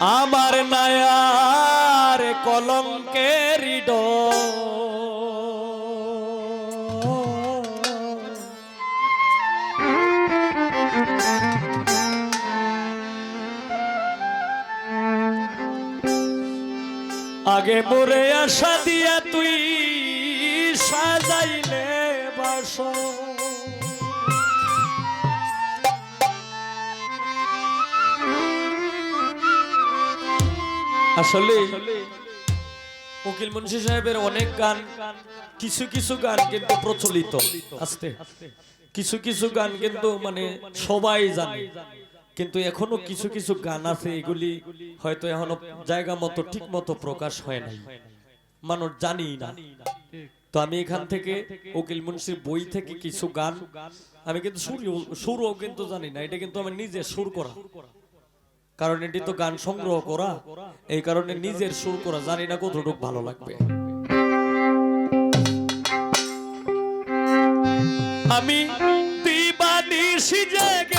আমার নায়ার কলঙ্কের আগে মোরে আশা দিয়া তুই সাজাইলে বাস আসলে উকিল মুন্সি সাহেবের অনেক গান, কিছু কিছু গান কিন্তু প্রচলিত আস্তে কিছু কিছু গান কিন্তু মানে সবাই জানে। কিন্তু এখনও কিছু কিছু গান আছে এগুলি হয়তো এখনও জায়গা মতো, ঠিক মতো প্রকাশ হয় নাই। মানুষ জানি না। তো আমি এখান থেকে উকিল মুন্সির বই থেকে কিছু গান, আমি কিন্তু সুর সুরও কিন্তু জানি না, এটা কিন্তু আমি নিজে সুর করা। কারণ এটি তো গান সংগ্রহ করা। এই কারণে নিজের সুর করা, জানি না কতটুকু ভালো লাগবে। আমি দিবানিশি জেগে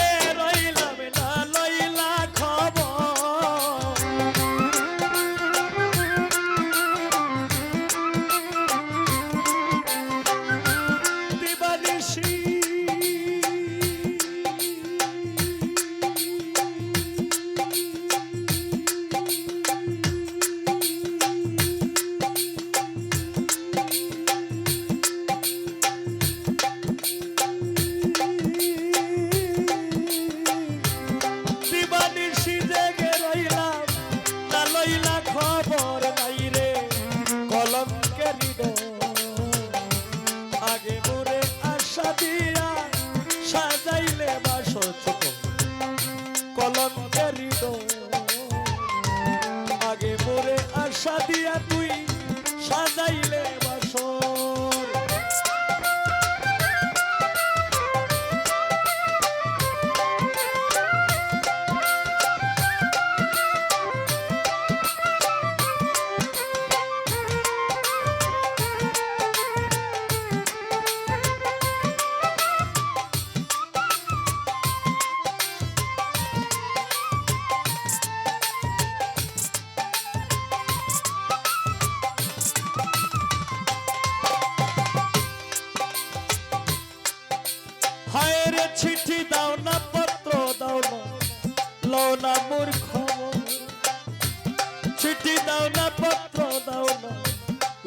না পত্র দাও না,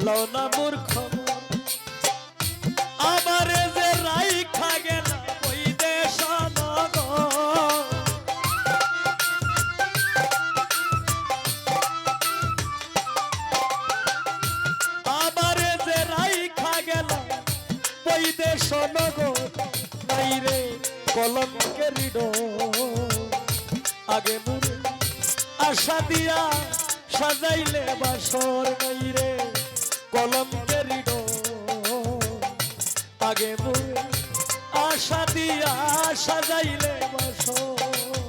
লও না মূর্খ আমারে যে রাইখা গেল, ওই দেশ আমারে যে রাইখা গেল, ওই দেশ নগর। নাই রে আগে মুরে আশা দিয়া সাজাইলে বাসর নাই রে কেরিড আগে মুরে আশা দিয়া সাজাইলে বাসর।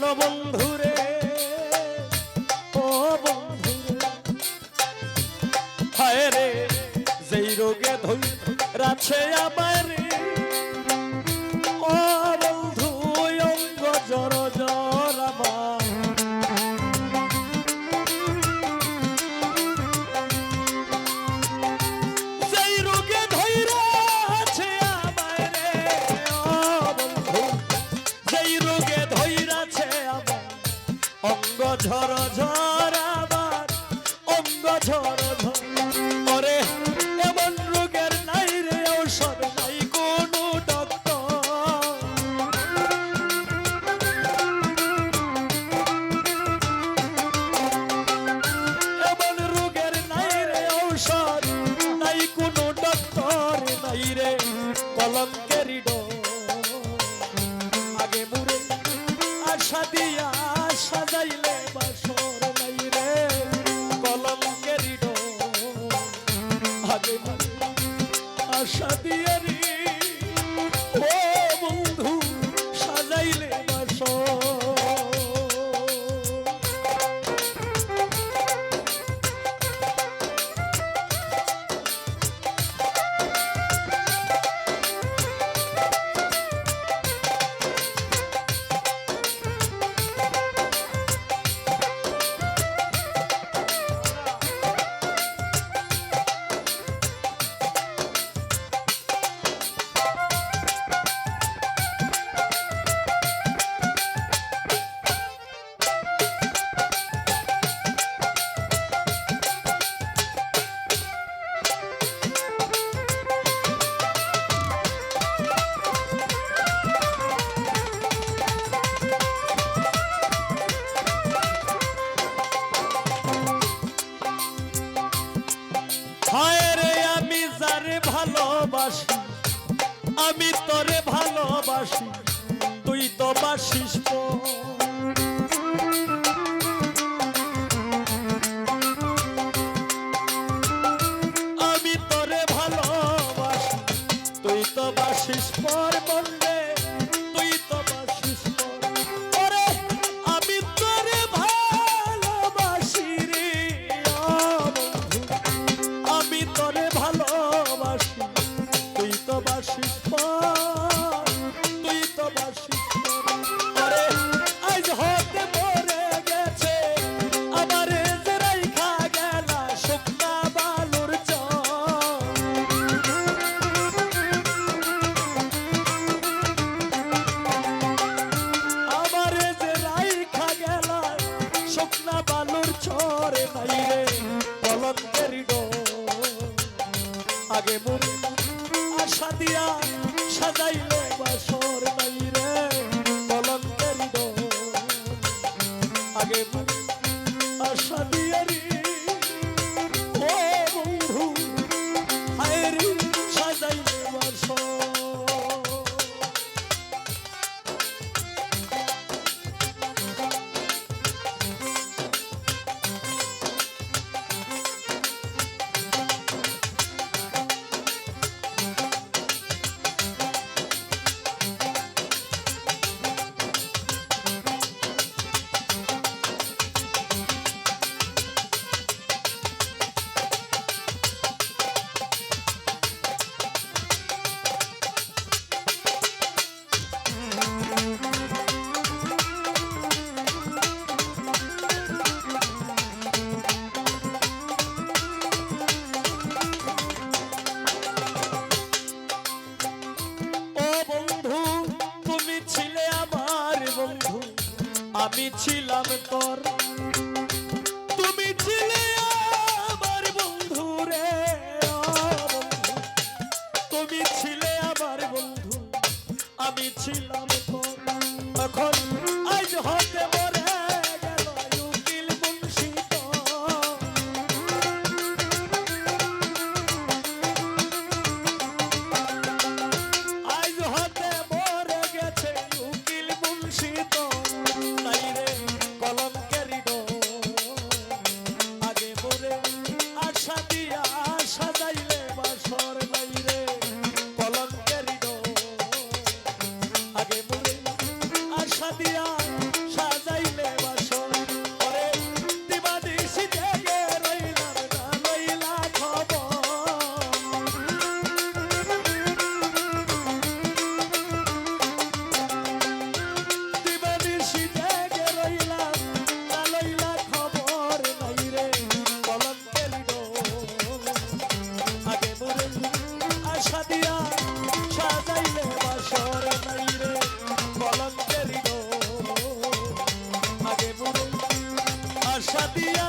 প্রাণ বন্ধুরে ও বন্ধুরে। হায় রে যেই রোগে ধরে রাছে আমার ঝর ঝর আবার অঙ্গ ঝর আশা ভালোবাসি। আমি তোরে ভালোবাসি, তুই তো বাসিস আমি তোরে ভালোবাসি, তুই তো বাসিস পর বল ছিলাম তোর। তুমি ছিলে আমার বন্ধু রে তুমি ছিলে আমার বন্ধু, আমি ছিলাম তোর। এখন আজ হতে সাদিয়া